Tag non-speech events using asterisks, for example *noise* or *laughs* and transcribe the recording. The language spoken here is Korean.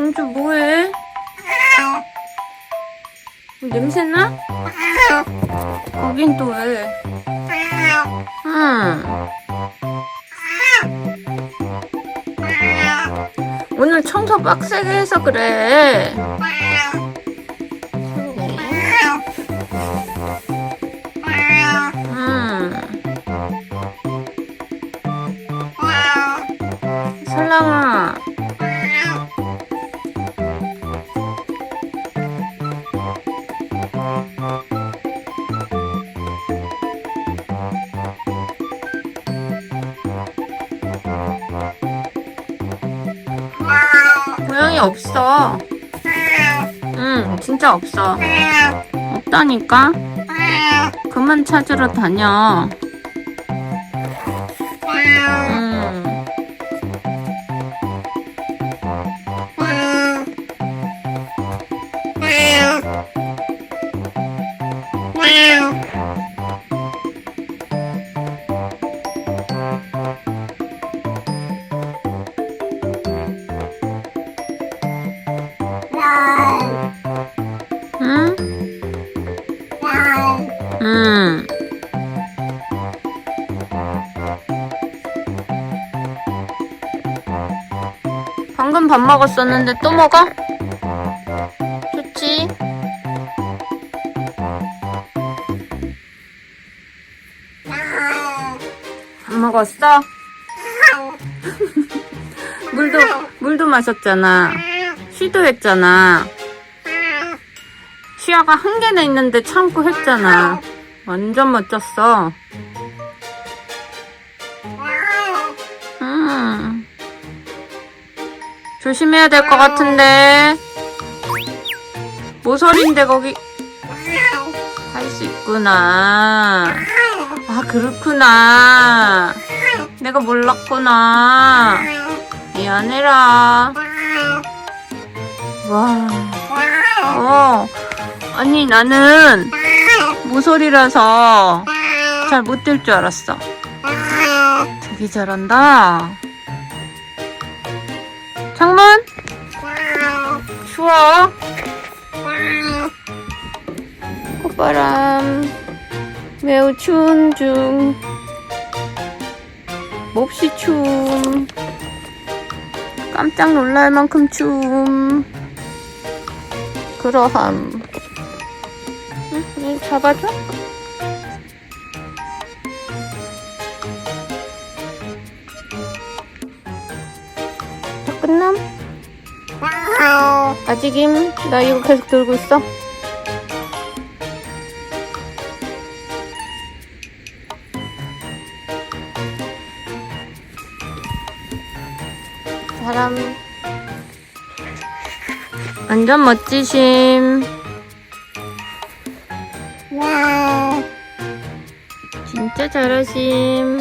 공주 뭐해? 냄새나? 거긴 또 왜? 응. 오늘 청소 빡세게 해서 그래. 없어. 응, 진짜 없어. 없다니까? 그만 찾으러 다녀. 방금 밥 먹었었는데 또 먹어? 좋지? 밥 먹었어? *laughs* 물도, 물도 마셨잖아. 쉬도 했잖아. 치아가 한 개나 있는데 참고 했잖아. 완전 멋졌어. 음. 조심해야 될 것 같은데. 모서리인데 거기 할 수 있구나. 아, 그렇구나. 내가 몰랐구나. 미안해라. 와. 어. 아니, 나는 모서리라서 잘 못 될 줄 알았어. 되게 잘한다. 창문? 추워. 콧바람. 매우 추운 중. 몹시 추움. 깜짝 놀랄 만큼 추움. 그러함. 응? 이 잡아줘? 끝남? 아직임? 나 이거 계속 들고 있어. 사람 완전 멋지심. 진짜 잘하심.